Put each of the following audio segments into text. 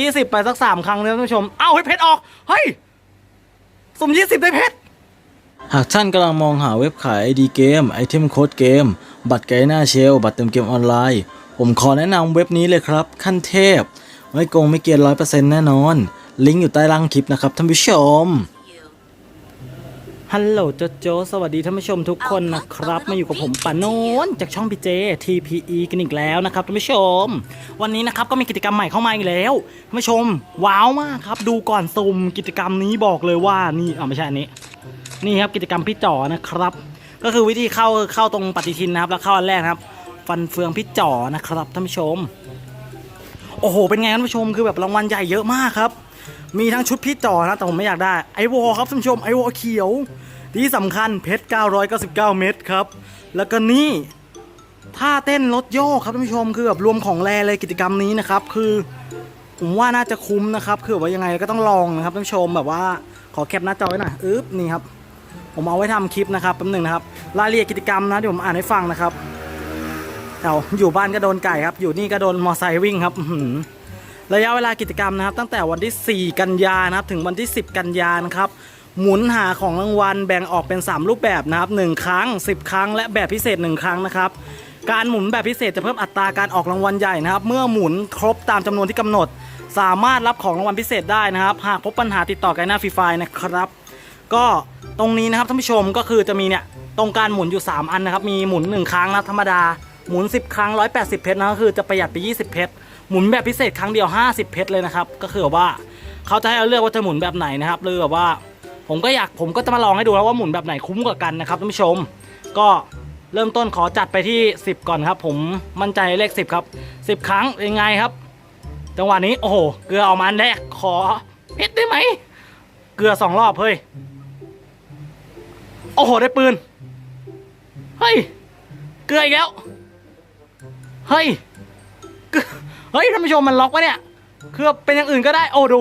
ยี่สิบไปสักสามครั้งเลยท่านผู้ชม เอ้าให้เพชรออก เฮ้ย สุ่มยี่สิบได้เพชร หากท่านกำลังมองหาเว็บขายดีเกม ไอเทมโค้ดเกม บัตรไกด์หน้าเชล บัตรเติมเกมออนไลน์ ผมขอแนะนำเว็บนี้เลยครับ ขั้นเทพ ไม่โกงไม่เกียนร้อยเปอร์เซ็นต์แน่นอน ลิงก์อยู่ใต้ล่างคลิปนะครับท่านผู้ชม ฮัลโหลโจโจสวัสดีท่านผู้ชมทุกคนนะครับ มาอยู่กับผมปานโนนจากช่องพีเจ TPE กันอีกแล้วนะครับท่านผู้ชม วันนี้นะครับก็มีกิจกรรมใหม่เข้ามาอีกแล้วท่านผู้ชม ว้าวมากครับ ดูก่อนซุ่มกิจกรรมนี้บอกเลยว่านี่อ่าไม่ใช่อันนี้ นี่ครับกิจกรรมพี่จ่อนะครับ ก็คือวิธีเข้าเข้าตรงปฏิทินนะครับ แล้วเข้าอันแรกครับ ฟันเฟืองพี่จ่อนะครับท่านผู้ชม โอ้โหเป็นไงท่านผู้ชมคือแบบรางวัลใหญ่เยอะมากครับ มีทั้งชุดพี่จ่อนะแต่ผมไม่อยากได้ ไอวอลครับท่านผู้ชมไอวอลเขียว ที่สำคัญเพชร 999 เม็ดครับ แล้วก็นี่ท่าเต้นรถโยกครับท่านผู้ชมคือแบบรวมของแรเลยกิจกรรมนี้นะครับ คือผมว่าน่าจะคุ้มนะครับ คือว่ายังไงก็ต้องลองนะครับท่านผู้ชมแบบว่าขอแคปหน้าจอไว้หน่อยอึ๊บนี่ครับ ผมเอาไว้ทำคลิปนะครับแป๊บหนึ่งนะครับรายละเอียดกิจกรรมนะเดี๋ยวผมอ่านให้ฟังนะครับเอาอยู่บ้านก็โดนไก่ครับ อยู่นี่ก็โดนมอไซค์วิ่งครับอื ระยะเวลากิจกรรมนะครับ ตั้งแต่วันที่ 4 กันยานะครับ ถึงวันที่ 10 กันยานะครับ หมุนหาของรางวัลแบ่งออกเป็น 3 รูปแบบนะครับ 1 ครั้ง 10 ครั้ง และแบบพิเศษ 1 ครั้งนะครับ การหมุนแบบพิเศษจะเพิ่มอัตราการออกรางวัลใหญ่นะครับ เมื่อหมุนครบตามจำนวนที่กำหนด สามารถรับของรางวัลพิเศษได้นะครับ หากพบปัญหาติดต่อกด์หน้าฟรีไฟล์นะครับ ก็ตรงนี้นะครับท่านผู้ชมก็คือจะมีเนี่ยตรงการหมุนอยู่ 3 อันนะครับ มีหมุน 1 ครั้งนะธรรมดาหมุน 10 ครั้ง 180 เพชรนะก็คือจะประหยัดไป 20 เพชร หมุนแบบพิเศษครั้งเดียว 50 เพชรเลยนะครับ ก็คือแบบว่าเขาจะให้เราเลือกว่าจะหมุนแบบไหนนะครับหรือแบบว่าผมก็อยากผมก็จะมาลองให้ดูแล้วว่าหมุนแบบไหนคุ้มกว่ากันนะครับท่านผู้ชม ก็เริ่มต้นขอจัดไปที่ 10 ก่อนครับ ผมมั่นใจเลข 10 ครับ 10 ครั้งยังไงครับ จังหวะนี้โอ้โหเกลือออกมาแรกขอเพชรได้ไหมเกลือสองรอบเฮ้ยโอ้โหได้ปืน เฮ้ย เกลืออีกแล้ว เฮ้ย เฮ้ยท่านผู้ชมมันล็อกวะเนี่ยคือเป็นอย่างอื่นก็ได้โอ้ดู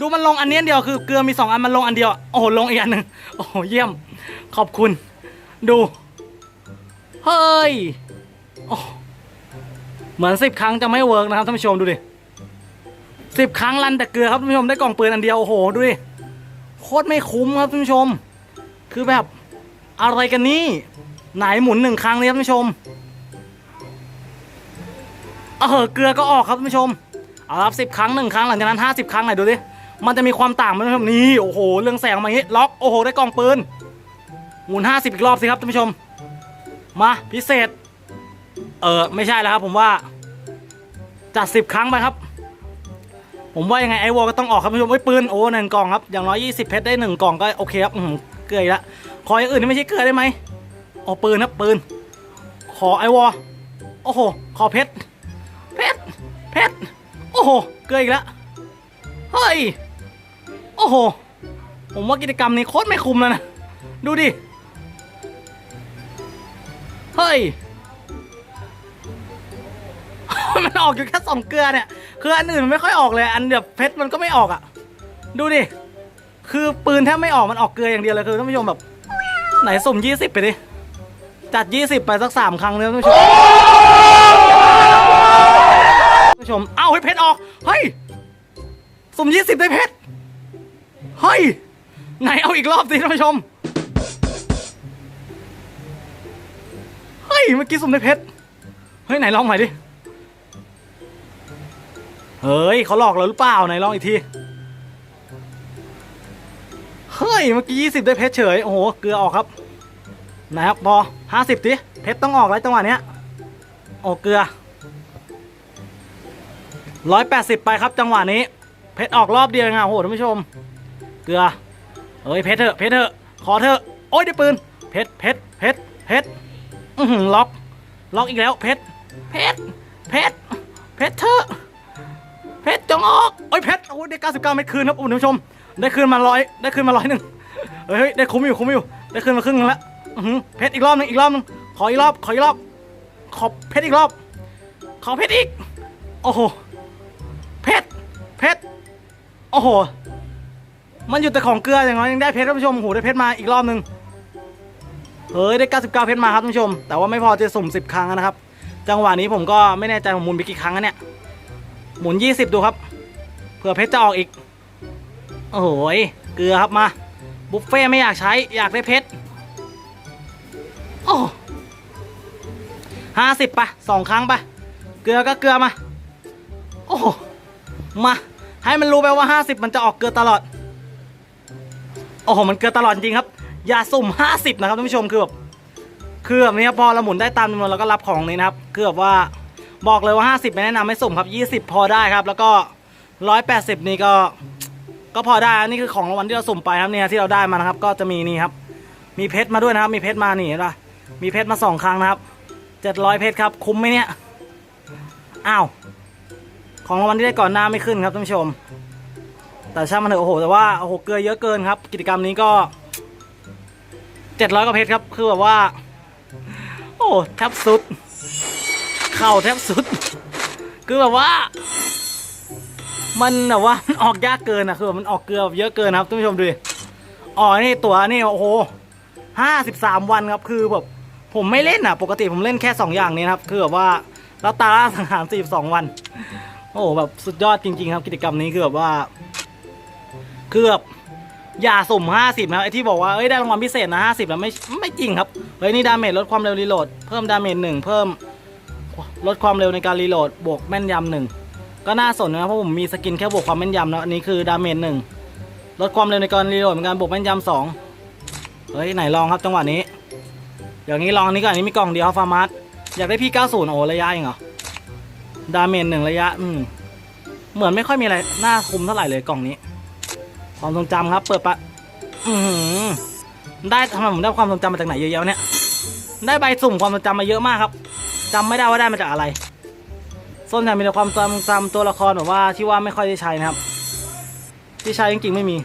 ดูมันลงอันนี้อันเดียวคือเกลือมีสองอันมันลงอันเดียวโอ้โหลงอีกอันหนึ่งโอ้โหเยี่ยม ขอบคุณ ดูเฮ้ยโอ้เหมือนสิบครั้งจะไม่เวิร์กนะครับท่านผู้ชมดูดิสิบครั้งรันแต่เกลือครับท่านผู้ชมได้กล่องปืนอันเดียวโอ้โหดูดิโคตรไม่คุ้มครับท่านผู้ชม คือแบบอะไรกันนี่ไหนหมุนหนึ่งครั้งเลยครับท่านผู้ชม เออเกลือก็ออกครับท่านผู้ชมเอาละครับสิบครั้งหนึ่งครั้งหลังจากนั้นห้าสิบครั้งไหนดูดิมันจะมีความต่างไหมท่านผู้ชมนี่โอ้โหเรื่องแสงมาอย่างนี้ล็อกโอ้โหได้กล่องปืนหมุนห้าสิบอีกรอบสิครับท่านผู้ชม มาพิเศษ เออไม่ใช่แล้วครับ ผมว่าจัดสิบครั้งไปครับ ผมว่ายังไงไอวอลก็ต้องออกครับท่านผู้ชมไอ้ปืนโอ้หนึ่งกล่องครับอย่างน้อยยี่สิบเพชรได้หนึ่งกล่องก็โอเคครับอือหือเกลือล้วขออย่างอื่นที่ไม่ใช่เกลือได้ไหมเอ๋อปืนครับปืน ขอไอวอลโอ้โห ขอเพชร เพชรเพชรโอ้โห เกลืออีกแล้ว เฮ้ย โอ้โห ผมว่ากิจกรรมนี้โคตรไม่คุ้มแล้วนะ ดูดิ เฮ้ย มันออกอยู่แค่สองเกลือเนี่ย คืออันอื่นมันไม่ค่อยออกเลย อันแบบเพชรมันก็ไม่ออกอะ ดูดิ คือปืนแทบไม่ออก มันออกเกลืออย่างเดียวเลยคือท่านผู้ชมแบบ ไหนสุ่มยี่สิบไปดิ จัดยี่สิบไปสักสามครั้งเลยท่านผู้ชม ผู้ชม เอาเฮ้เพชรออก เฮ้ย สุ่มยี่สิบได้เพชร เฮ้ย ไหนเอาอีกรอบสิท่านผู้ชม เฮ้ย เมื่อกี้สุ่มได้เพชร เฮ้ย ไหนลองใหม่ดิ เฮ้ยเขาหลอกเราหรือเปล่า ไหนลองอีกที เฮ้ย เมื่อกี้ยี่สิบได้เพชรเฉย โอ้โห เกลือออกครับ ไหนครับพอห้าสิบดิ เพชรต้องออกแล้วจังหวะเนี้ยโอ้เกลือ ร้อยแปดสิบไปครับจังหวะนี้ เพชรออกรอบเดียวเองอะโอ้โหท่านผู้ชม เกลือเอ้ยเพชรเถอะเพชรเถอะขอเถอะโอ้ยได้ปืนเพชรเพชรเพชรเพชรอือหือล็อกล็อกอีกแล้วเพชรเพชรเพชรเพชรเถอะเพชรจงออกโอ้ยเพชรโอ้ยได้เก้าสิบเก้าเม็ดคืนครับคุณผู้ชม ได้คืนมาร้อยได้คืนมาร้อยหนึ่งเฮ้ยได้คุ้มอยู่คุ้มอยู่ได้คืนมาครึ่งนึงแล้วอือหือเพชรอีกรอบหนึงอีกรอบหนึงขออีกรอบขออีกรอบขอเพชรอีกรอบขอเพชรอีกโอ้โห เพชร โอ้โห มันอยู่แต่ของเกลืออย่างน้อยยังได้เพชรท่านผู้ชมโอ้โหได้เพชรมาอีกรอบหนึ่งเฮ้ยได้ 99 เพชรมาครับท่านผู้ชม แต่ว่าไม่พอจะสุ่ม 10 ครั้งนะครับ จังหวะนี้ผมก็ไม่แน่ใจผมหมุนไปกี่ครั้งแล้วเนี่ย หมุน 20 ดูครับ เผื่อเพชรจะออกอีก โอ้โห เกลือครับมา บุฟเฟ่ไม่อยากใช้อยากได้เพชร โอ้ห้าสิบไปสองครั้งไปเกลือก็เกลือมา โอ้โหมา ให้มันรู้ไปว่าห้าสิบมันจะออกเกลือตลอด โอ้โห มันเกลือตลอดจริงครับ อย่าสุ่มห้าสิบนะครับท่านผู้ชม คือแบบ คือแบบนี้พอเราหมุนได้ตามจำนวนเราก็รับของนี้นะครับ คือแบบว่าบอกเลยว่า 50 ไม่แนะนำให้สุ่มครับ 20 พอได้ครับ แล้วก็ 180 นี่ก็ ก็พอได้ นี่คือของรางวัลที่เราสุ่มไปครับเนี่ยที่เราได้มานะครับ ก็จะมีนี่ครับ มีเพชรมาด้วยนะครับ มีเพชรมานี่เห็นปะมีเพชรมาสองครั้งนะครับ 700 เพชรครับ คุ้มไหมเนี่ย อ้าว ของรางวัลที่ได้ก่อนหน้าไม่ขึ้นครับท่านผู้ชม แต่ช่างมันเถอะโอ้โหแต่ว่าโอ้โหเกลือเยอะเกินครับ กิจกรรมนี้ก็700กว่าเพชรครับคือแบบว่า โอ้แทบสุด เข่าแทบสุด คือแบบว่า มันแบบว่าออกยากเกินอะคือแบบมันออกเกลือแบบเยอะเกินครับท่านผู้ชมดูดิอ๋อนี่ตัวนี่โอ้โหห้าสิบสามวันครับคือแบบผมไม่เล่นอะ ปกติผมเล่นแค่สองอย่างนี้ครับ คือแบบว่าแล้วตาล่าสังหารสี่สองวัน โอ้โหแบบสุดยอดจริง ๆ ครับกิจกรรมนี้คือแบบว่าคือแบบอย่าสุ่ม 50 นะไอที่บอกว่าเอ้ยได้รางวัลพิเศษนะ 50 แล้วไม่ไม่จริงครับเฮ้ยนี่ดาเมจลดความเร็วรีโหลดเพิ่มดาเมจหนึ่งเพิ่มลดความเร็วในการรีโหลดบวกแม่นยำหนึ่งก็น่าสนนะเพราะผมมีสกินแค่บวกความแม่นยำนะอันนี้คือดาเมจหนึ่งลดความเร็วในการรีโหลดเหมือนกันบวกแม่นยำสองเฮ้ยไหนลองครับจังหวะนี้อย่างนี้ลองอันนี้ก่อนอันนี้มีกล่องเดียวฟาร์มัสอยากได้พี่ 90 โอ้ระยะเองเหรอ ดาเมจหนึ่งระยะ อืม เหมือนไม่ค่อยมีอะไรน่าคุมเท่าไหร่เลยกล่องนี้ ความทรงจำครับ เปิดปะ อือหือได้ทำไมผมได้ความทรงจำมาจากไหนเยอะแยะเนี่ย ได้ใบสุ่มความทรงจำมาเยอะมากครับจำไม่ได้ว่าได้มาจากอะไรส่วนใหญ่มีแต่ความทรงจำตัวละครแบบว่าที่ว่าไม่ค่อยได้ใช้นะครับ ที่ใช้จริงๆไม่มี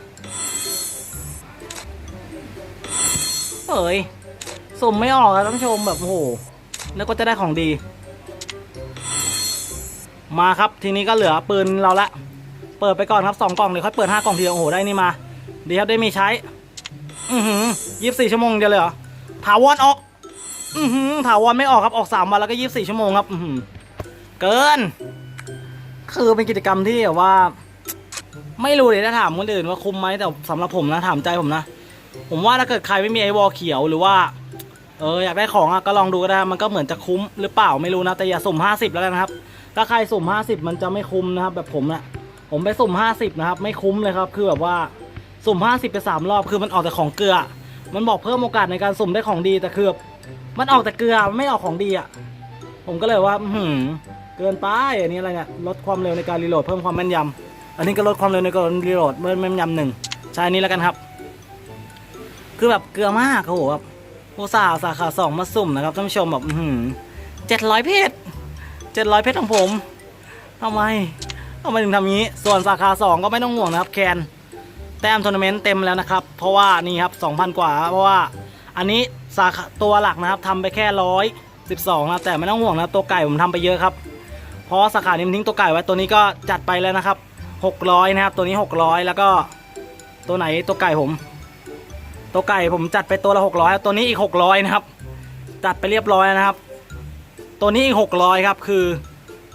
เอ้ยสุ่มไม่ออกครับท่านผู้ชมแบบโอ้โหแล้วก็จะได้ของดี มาครับทีนี้ก็เหลือปืนเราละเปิดไปก่อนครับสองกล่องเดี๋ยวค่อยเปิดห้ากล่องทีเดียวโอ้โหได้นี่มา ดีครับได้มีใช้ อือหือยี่สิบสี่ชั่วโมงเดียวเลยเหรอถาวรออก อือหือถาวรไม่ออกครับออกสามวันแล้วก็ยี่สิบสี่ชั่วโมงครับ อือหือเกิน คือเป็นกิจกรรมที่แบบว่า ไม่รู้เลยถ้าถามคนอื่นว่าคุ้มไหมแต่สำหรับผมนะถามใจผมนะผมว่าถ้าเกิดใครไม่มีไอวอลเขียวหรือว่าเอออยากได้ของอะก็ลองดูก็ได้มันก็เหมือนจะคุ้มหรือเปล่าไม่รู้นะแต่อย่าสุ่มห้าสิบแล้วกันนะครับ ถ้าใครสุ่มห้าสิบมันจะไม่คุ้มนะครับ แบบผมนะผมไปสุ่มห้าสิบนะครับ ไม่คุ้มเลยครับ คือแบบว่าสุ่มห้าสิบไปสามรอบ คือมันออกแต่ของเกลือ มันบอกเพิ่มโอกาสในการสุ่มได้ของดี แต่คือมันออกแต่เกลือมันไม่ออกของดีอะ ผมก็เลยว่าหือเกินไปอันนี้อะไรเนี่ย ลดความเร็วในการรีโหลดเพิ่มความแม่นยำ อันนี้ก็ลดความเร็วในการรีโหลดเพิ่มแม่นยำหนึ่งใช้อันนี้แล้วกันครับ คือแบบเกลือมากโอ้โหแบบโอซาห์สาขาสองมาสุ่มนะครับท่านผู้ชมแบบเจ็ดร้อยเพชรเจ็ ดร้อยเพชรของผมทำไมทำไมถึงทำงี้ ส่วนสาขาสองก็ไม่ต้องห่วงนะครับแคนแต้มทัวร์นาเมนต์เต็มแล้วนะครับ เพราะว่านี่ครับสองพันกว่า เพราะว่าอันนี้สาขาตัวหลักนะครับทำไปแค่ร้อยสิบสองนะแต่ไม่ต้องห่วงนะตัวไก่ผมทำไปเยอะครับ เพราะสาขานี้มันทิ้งตัวไก่ไว้ตัวนี้ก็จัดไปแล้วนะครับหกร้อยนะครับ ตัวนี้หกร้อยแล้วก็ตัวไหนตัวไก่ผม ตัวไก่ผมจัดไปตัวละหกร้อยตัวนี้อีกหกร้อยนะครับ จัดไปเรียบร้อยนะครับ ตัวนี้อีกหกร้อยครับคือ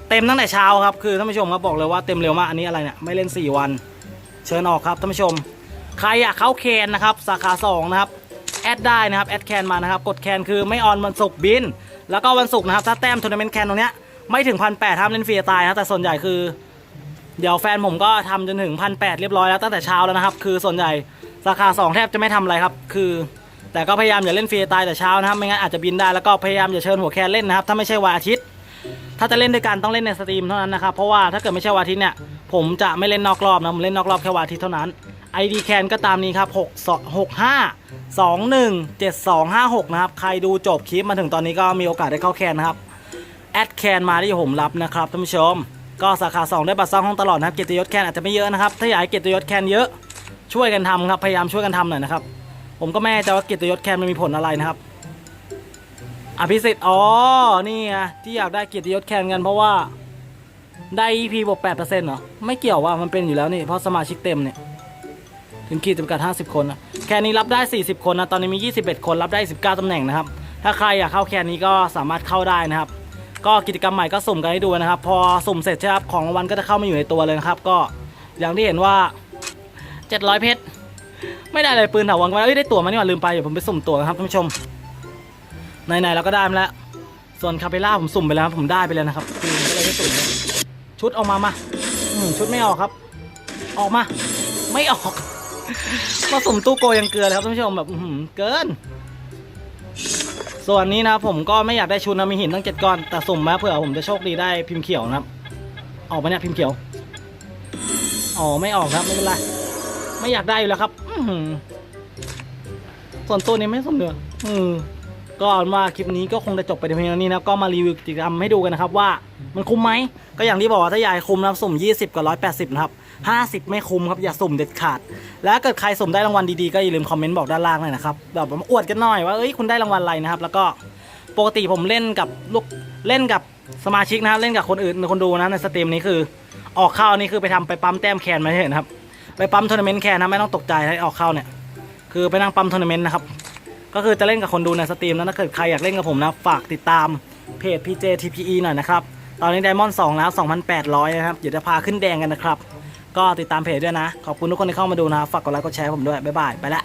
เต็มตั้งแต่เช้าครับคือท่านผู้ชมครับบอกเลยว่าเต็มเร็วมากอันนี้อะไรเนี่ยไม่เล่น 4 วัน เชิญออกครับท่านผู้ชม ใครอยากเข้าแคนนะครับสาขา2นะครับแอดได้นะครับแอดแคนมานะครับกดแคนคือไม่ออนวันศุกร์บิน แล้วก็วันศุกร์นะครับถ้าแต้มทัวร์นาเมนต์แคนตรงเนี้ยไม่ถึงพันแปดห้ามเล่นฟรีตายนะแต่ส่วนใหญ่คือ เดี๋ยวแฟนผมก็ทำจนถึงพันแปดเรียบร้อยแล้วตั้งแต่เช้าแล้วนะครับคือส่วนใหญ่สาขา2แทบจะไม่ทำอะไรครับคือ แต่ก็พยายามอย่าเล่นฟรีตายแต่เช้านะครับไม่งั้นอาจจะบินได้แล้วก็พยายามอย่าเชิญหัวแคนเล่นนะครับถ้าไม่ใช่วันอาทิตย์ถ้าจะเล่นด้วยกันต้องเล่นในสตรีมเท่านั้นนะครับเพราะว่าถ้าเกิดไม่ใช่วันอาทิตย์เนี่ยผมจะไม่เล่นนอกรอบนะผมเล่นนอกรอบแค่วันอาทิตย์เท่านั้น ID แคนก็ตามนี้ครับ6 6 5 2 1 7 2 5 6นะครับใครดูจบคลิปมาถึงตอนนี้ก็มีโอกาสได้เข้าแคนนะครับแอดแคนมาที่ผมรับนะครับท่านผู้ชม ก็สาขา 2 ได้บัตรสร้างห้องตลอดนะครับเกียรติยศแคนอาจจะไม่เยอะนะครับถ้าอยากให้เกียรติยศแคนเยอะช่วยกันทำครับพยายามช่วยกันทำหน่อยนะครับ ผมก็ไม่แน่ใจว่าเกียรติยศแคนมันมีผลอะไรนะครับ อภิสิทธิ์อ๋อ นี่ไงที่อยากได้เกียรติยศแคนกันเพราะว่า ได้ EP บวก8%เหรอ ไม่เกี่ยวว่ามันเป็นอยู่แล้วนี่เพราะสมาชิกเต็มเนี่ย ถึงขีดจำกัด 50 คนนะแคนนี้รับได้ 40 คนนะ ตอนนี้มี 21 คนรับได้ 19ตำแหน่งนะครับ ถ้าใครอยากเข้าแคนนี้ก็สามารถเข้าได้นะครับ ก็กิจกรรมใหม่ก็สุ่มกันให้ดูนะครับ พอสุ่มเสร็จใช่ครับของรางวัลก็จะเข้ามาอยู่ในตัวเลยนะครับ ก็อย่างที่เห็นว่า 700 เพชร ไม่ได้เลยปืนถาวรกันเอ้ยได้ตั๋วมานี่หว่าลืมไปเดี๋ยวผมไปสุ่มตั๋วนะครับท่านผู้ชมไหนๆเราก็ได้มาแล้ว ส่วนคาเปล่าผมสุ่มไปแล้วผมได้ไปแล้วนะครับคือก็เลยได้สุ่มเลยชุดออกมามาอืมชุดไม่ออกครับ ออกมา ไม่ออก มาสุ่มตู้โกยังเกลือเลยครับท่านผู้ชมแบบอื้อหือเกิน ส่วนนี้นะผมก็ไม่อยากได้ชุดนะมีหินตั้งเจ็ดก้อนแต่สุ่มมาเผื่อผมจะโชคดีได้พิมพ์เขียวนะครับ ออกมาเนี่ยพิมพ์เขียวอ๋อไม่ออกครับไม่เป็นไรไม่อยากได้อยู่แล้วครับ ส่วนตัวนี้ไม่สมเดืออืมก็เอนว่าคลิปนี้ก็คงจะจบไปในเพียงเท่านี้นะก็มารีวิวกิจกรรมให้ดูกันนะครับว่ามันคุ้มไหมก็อย่างที่บอกว่าถ้าอยากคุ้มนะครับสุ่ม 20 กับ 180 นะครับ 50 ไม่คุ้มครับอย่าสุ่มเด็ดขาด แล้วเกิดใครสุ่มได้รางวัลดีๆก็อย่าลืมคอมเมนต์บอกด้านล่างเลยนะครับแบบมาอวดกันหน่อยว่าเอ้ยคุณได้รางวัลอะไรนะครับ แล้วก็ปกติผมเล่นกับลูกเล่นกับสมาชิกนะครับเล่นกับคนอื่นคนดูนะในสตรีมนี้คือ ออกเข้านี่คือไปทำไปปั๊มแต้มแคนมาเห็นครับ ไปปั๊มทัวร์นาเมนต์แค่นะไม่ต้องตกใจให้ออกเข้าเนี่ยคือไปนั่งปั๊มทัวร์นาเมนต์นะครับก็คือจะเล่นกับคนดูในสตรีมนะถ้าเกิดใครอยากเล่นกับผมนะฝากติดตามเพจ PJ TPE หน่อยนะครับตอนนี้ไดมอนด์2แล้ว 2,800 นะครับ เดี๋ยวจะพาขึ้นแดงกันนะครับ ก็ติดตามเพจด้วยนะ ขอบคุณทุกคนที่เข้ามาดูนะ ฝากกดไลค์กดแชร์ผมด้วย บ๊ายบาย ไปละ